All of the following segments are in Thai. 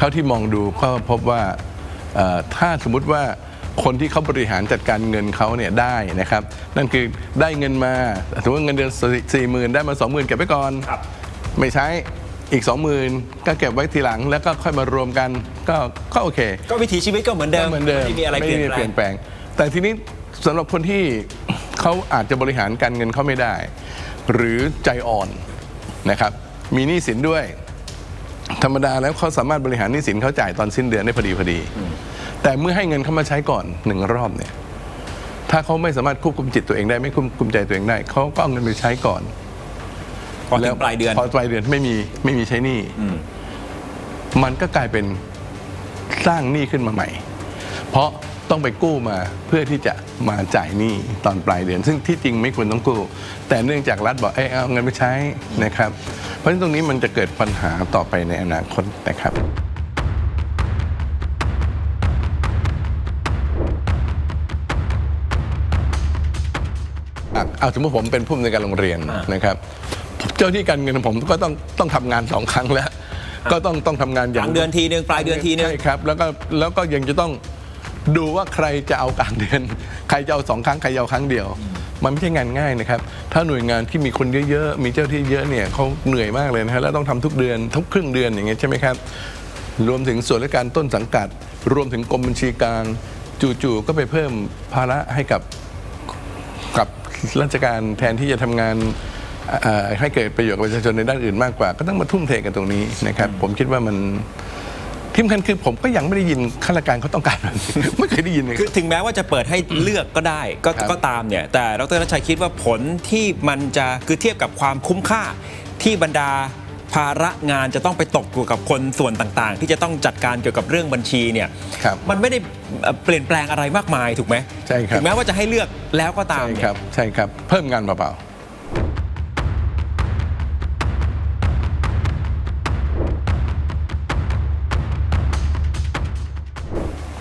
เท่าที่มองดูก็พบว่าเอ่อถ้าสมมุติว่าคนที่เขาบริหารจัดการเงินเขาเนี่ยได้นะครับ นั่นคือได้เงินมาสมมติว่าเงินเดือนสี่หมื่นได้มาสองหมื่นเก็บไว้ก่อนครับไม่ใช้อีก 20,000 ก็เก็บไว้ทีหลังแล้วก็ค่อยมารวมกันก็ก็โอเค ก็วิถีชีวิตก็เหมือนเดิมก็เหมือนเดิมไม่มีอะไรเปลี่ยนม่แปลเปลี่งยนแปลง แต่ทีนี้สำหรับคนที่เขาอาจจะบริหารการเงินเขาไม่ได้ หรือใจอ่อนนะครับ มีหนี้สินด้วย ธรรมดาแล้วเขาสามารถบริหารหนี้สินเขาจ่ายตอนสิ้นเดือนได้พอดีพอดี แต่เมื่อให้เงินเขามาใช้ก่อนหนึ่งรอบเนี่ย ถ้าเขาไม่สามารถควบคุมจิตตัวเองได้ไม่ควบคุมใจตัวเองได้เขาก็เอาเงินไปใช้ก่อนพอถึงปลายเดือนพอปลายเดือนไม่มีไม่มีใช้หนี้มันก็กลายเป็นสร้างหนี้ขึ้นมาใหม่ เพราะ ต้องไปกู้มาเพื่อที่จะมาจ่ายหนี้ตอนปลายเดือน ซึ่งที่จริงไม่ควรต้องกู้ แต่เนื่องจากรัฐบอกเอ้ยเอาเงินไปใช้นะครับ เพราะฉะนั้นตรงนี้มันจะเกิดปัญหาต่อไปในอนาคตนะครับอะเอาสมมติผมเป็นผู้อำนวยการโรงเรียนอ่านนะครับ เจ้าที่การเงินของผมก็ต้องต้องทำงานสองครั้งแล้ว ก็ต้องต้องทำงานอกย่าลางงเดือนทีหนึ่งปลายเดือนทีหนึ่งใช่ครับแล้วก็แล้วก็ยังจะต้อง ดูว่าใครจะเอากลางเดือน ใครจะเอาสองครั้งใครจะเอาครั้งเดียว มันไม่ใช่งานง่ายนะครับ ถ้าหน่วยงานที่มีคนเยอะๆ มีเจ้าที่เยอะเนี่ยเขาเหนื่อยมากเลยนะฮะแล้วต้องทำทุกเดือนทุกครึ่งเดือนอย่างเงี้ยใช่ไหมครับ รวมถึงส่วนราชการต้นสังกัด รวมถึงกรมบัญชีกลางจู่ๆก็ไปเพิ่มภาระให้กับกับราชการแทนที่จะทำงานให้เกิดประโยชน์กับประชาชนในด้านอื่นมากกว่า ก็ต้องมาทุ่มเทกันตรงนี้นะครับ ผมคิดว่ามัน ที่สำคัญคือผมก็ยังไม่ได้ยินข้าราชการเขาต้องการแบบนี้ไม่เคยได้ยินเลย คือถึงแม้ว่าจะเปิดให้เลือกก็ได้ก็ครับ ก็ตามเนี่ย แต่ดรนัชชัยคิดว่าผลที่มันจะคือเทียบกับความคุ้มค่าที่บรรดาภาระงานจะต้องไปตกอยู่กับคนส่วนต่างๆ ที่จะต้องจัดการเกี่ยวกับเรื่องบัญชีเนี่ยครับมันไม่ได้เอ่อเปลี่ยนแปลงอะไรมากมายถูกไหมใช่ครับ ถึงแม้ว่าจะให้เลือกแล้วก็ตามใช่เนี่ย ครับใช่ครับ เพิ่มงานเปล่าๆ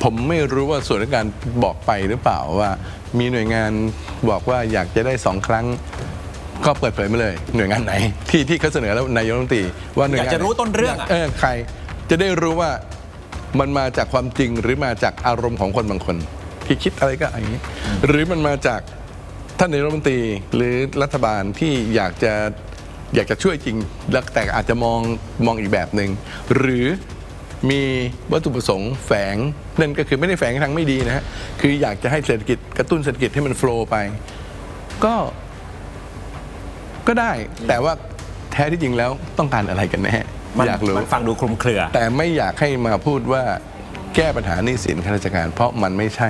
ผมไม่รู้ว่าส่วนราชการบอกไปหรือเปล่าว่า มีหน่วยงานบอกว่าอยากจะได้สองครั้งก็เปิดเผยมาเลย หน่วยงานไหน ที่ที่เขาเสนอแล้วนายกรัฐมนตรีว่าหน่วยงานอยากจะรู้ต้นเรื่องอะ เออใครจะได้รู้ว่ามันมาจากความจริงหรือมาจากอารมณ์ของคนบางคน ที่คิดอะไรก็อย่างนี้ หรือมันมาจากท่านนายกรัฐมนตรีหรือรัฐบาลที่อยากจะอยากจะช่วยจริงแล้วแต่อาจจะมองมองอีกแบบหนึ่งหรือ มีวัตถุประสงค์แฝงนั่นก็คือไม่ได้แฝงทางไม่ดีนะฮะคืออยากจะให้เศรษฐกิจกระตุ้นเศรษฐกิจให้มันโฟลว์ไป ก็ก็ได้ แต่ว่าแท้ที่จริงแล้วต้องการอะไรกันแน่มันอยากรู้มันฟังดูคลุมเครือ แต่ไม่อยากให้มาพูดว่าแก้ปัญหาหนี้สินข้าราชการ เพราะมันไม่ใช่